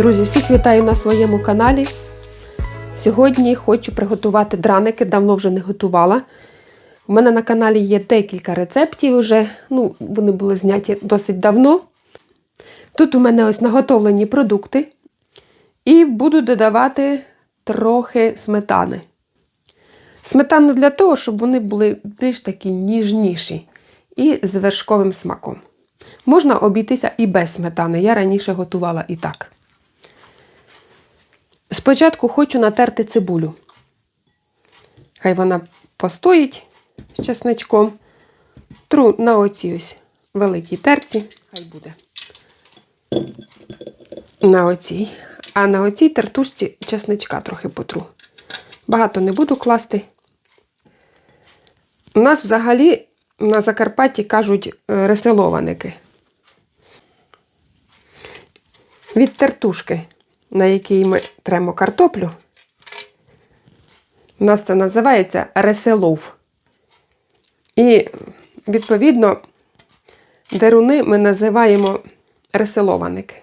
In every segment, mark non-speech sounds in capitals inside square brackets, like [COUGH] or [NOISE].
Друзі, всіх вітаю на своєму каналі. Сьогодні хочу приготувати драники, давно вже не готувала. У мене на каналі є декілька рецептів вже, ну, вони були зняті досить давно. Тут у мене ось наготовлені продукти. І буду додавати трохи сметани. Сметану для того, щоб вони були більш такі ніжніші і з вершковим смаком. Можна обійтися і без сметани. Я раніше готувала і так. Спочатку хочу натерти цибулю. Хай вона постоїть з чесничком. Тру на оці ось великій терці, хай буде. На оцій. А на оцій тертушці чесничка трохи потру. Багато не буду класти. У нас взагалі на Закарпатті кажуть е, реселованики. Від тертушки, на якій ми тремо картоплю, у нас це називається реселов. І, відповідно, деруни ми називаємо реселованики.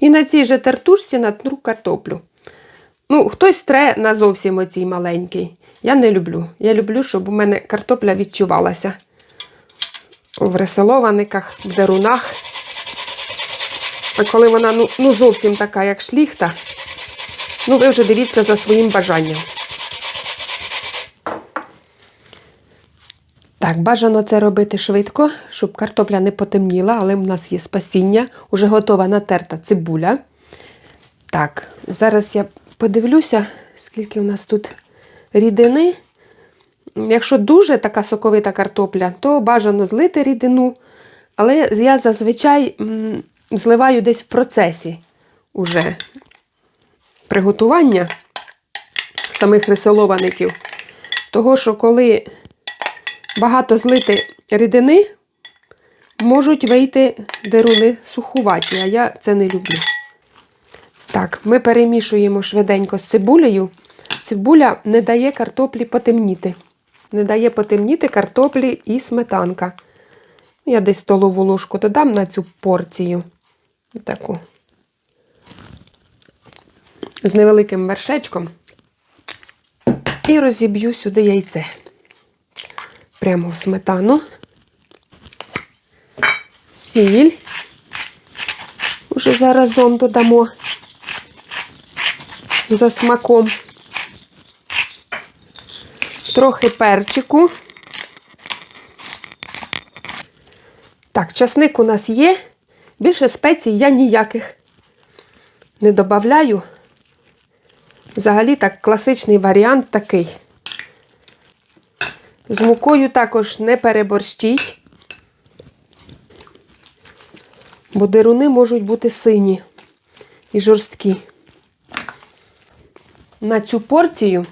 І на цій же тертушці натру картоплю. Ну, хтось тре на зовсім оцій маленький. Я не люблю. Я люблю, щоб у мене картопля відчувалася в реселованиках, в дерунах. А коли вона ну, ну зовсім така, як шліхта, ну ви вже дивіться за своїм бажанням. Так, бажано це робити швидко, щоб картопля не потемніла, але в нас є спасіння. Уже готова натерта цибуля. Так, зараз я подивлюся, скільки у нас тут рідини. Якщо дуже така соковита картопля, то бажано злити рідину. Але я зазвичай зливаю десь в процесі уже приготування самих рисоловаників. Того, що коли багато злити рідини, можуть вийти деруни сухуваті, а я це не люблю. Так, ми перемішуємо швиденько з цибулею. Цибуля не дає картоплі потемніти. Не дає потемніти картоплі і сметанка. Я десь столову ложку додам на цю порцію. Таку. З невеликим вершечком. І розіб'ю сюди яйце. Прямо в сметану. Сіль. Уже заразом додамо за смаком. Трохи перчику. Так, часник у нас є. Більше спецій я ніяких не додаю. Взагалі так класичний варіант такий. З мукою також не переборщіть, бо деруни можуть бути сині і жорсткі. На цю порцію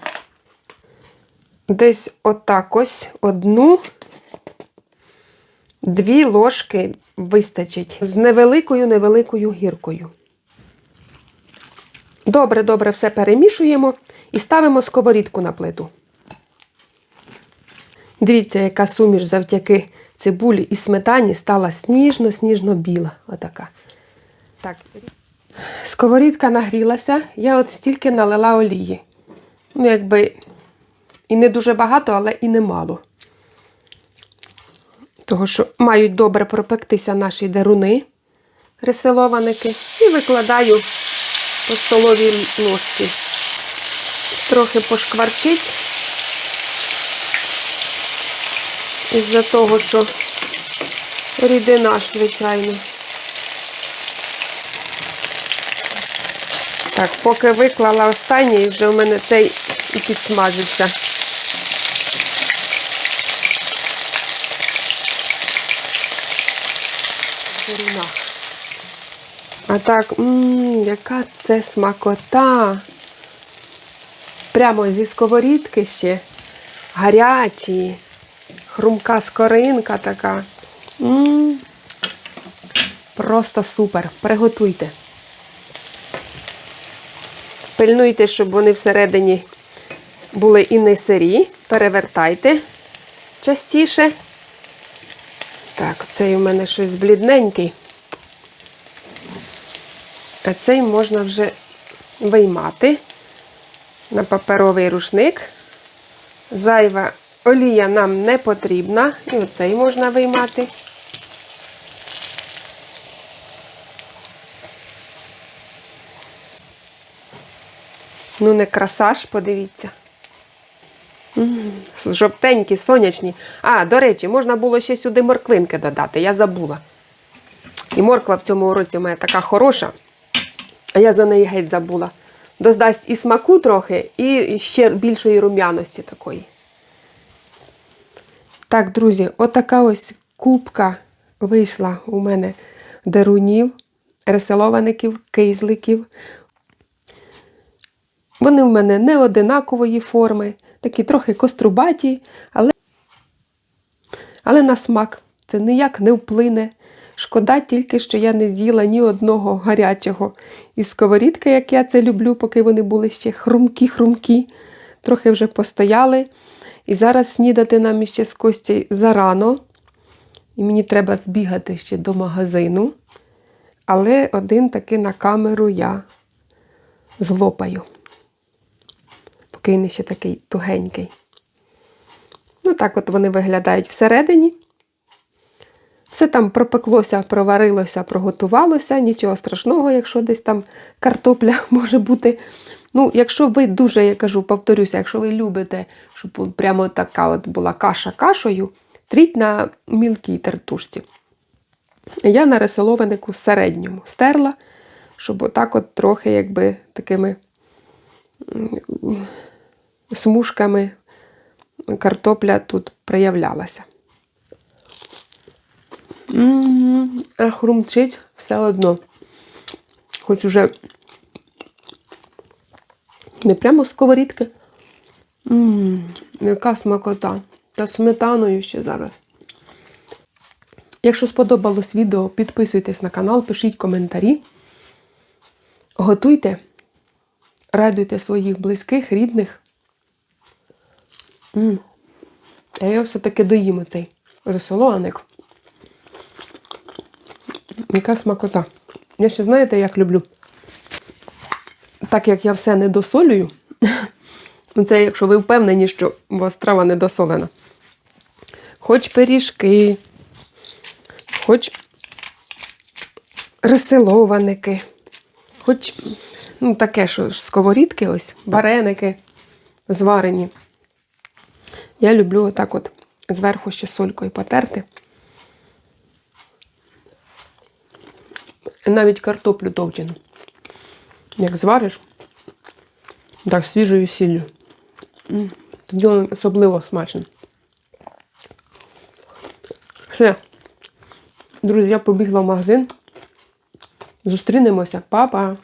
десь отак ось одну, дві ложки вистачить з невеликою-невеликою гіркою. Добре-добре все перемішуємо і ставимо сковорідку на плиту. Дивіться, яка суміш завдяки цибулі і сметані стала сніжно-сніжно біла. Отака. Так. Сковорідка нагрілася, я от стільки налила олії. Ну, якби і не дуже багато, але і немало. Того, що мають добре пропектися наші деруни, реселованики, і викладаю по столовій ложці. Трохи пошкварчить. Із-за того, що рідина, звичайно. Так, поки виклала останній, вже в мене цей і підсмажився. Дерунах. А так, ммм, яка це смакота. Прямо зі сковорідки ще. Гарячі. Хрумка скоринка така. М-м-м. Просто супер. Приготуйте. Пильнуйте, щоб вони всередині були і не сирі. Перевертайте частіше. Так, цей у мене щось блідненький. А цей можна вже виймати на паперовий рушник. Зайва олія нам не потрібна. І оцей можна виймати. Ну, не красаж, подивіться. Жовтенькі, сонячні. А, до речі, можна було ще сюди морквинки додати, я забула. І морква в цьому році моя така хороша, а я за неї геть забула. Додасть і смаку трохи, і ще більшої рум'яності такої. Так, друзі, отака ось кубка вийшла у мене дарунів, реселоваників, кейзликів. Вони в мене не одинакової форми, такі трохи кострубаті, але, але на смак це ніяк не вплине. Шкода тільки, що я не з'їла ні одного гарячого із сковорідки, як я це люблю, поки вони були ще хрумкі-хрумкі. Трохи вже постояли. І зараз снідати нам іще з Костю зарано. І мені треба збігати ще до магазину. Але один таки на камеру я злопаю. Він ще такий тугенький. Ну, так от вони виглядають всередині. Все там пропеклося, проварилося, проготувалося, нічого страшного, якщо десь там картопля [LAUGHS] може бути. Ну, якщо ви дуже, я кажу, повторюся, якщо ви любите, щоб прямо така от була каша кашею, тріть на мілкій тертушці. Я на рисоловнику середньому стерла, щоб отак от трохи якби такими смужками картопля тут проявлялася. Хрумчить все одно. Хоч уже не прямо сковорідки. Яка смакота. Та сметаною ще зараз. Якщо сподобалось відео, підписуйтесь на канал, пишіть коментарі. Готуйте, радуйте своїх близьких, рідних. М. А я все-таки доїм оцей рисолоник. Яка смакота. Я ще знаєте, як люблю? Так як я все не досолюю, [LAUGHS] це якщо ви впевнені, що у вас трава не досолена. Хоч пиріжки, хоч рисилованики, хоч ну, таке, що сковорідки, ось, вареники зварені. Я люблю отак от зверху ще солькою потерти. Навіть картоплю довчену. Як звариш, так свіжою сіллю. Тоді воно особливо смачно. Все. Друзі, я побігла в магазин. Зустрінемося. Па-па!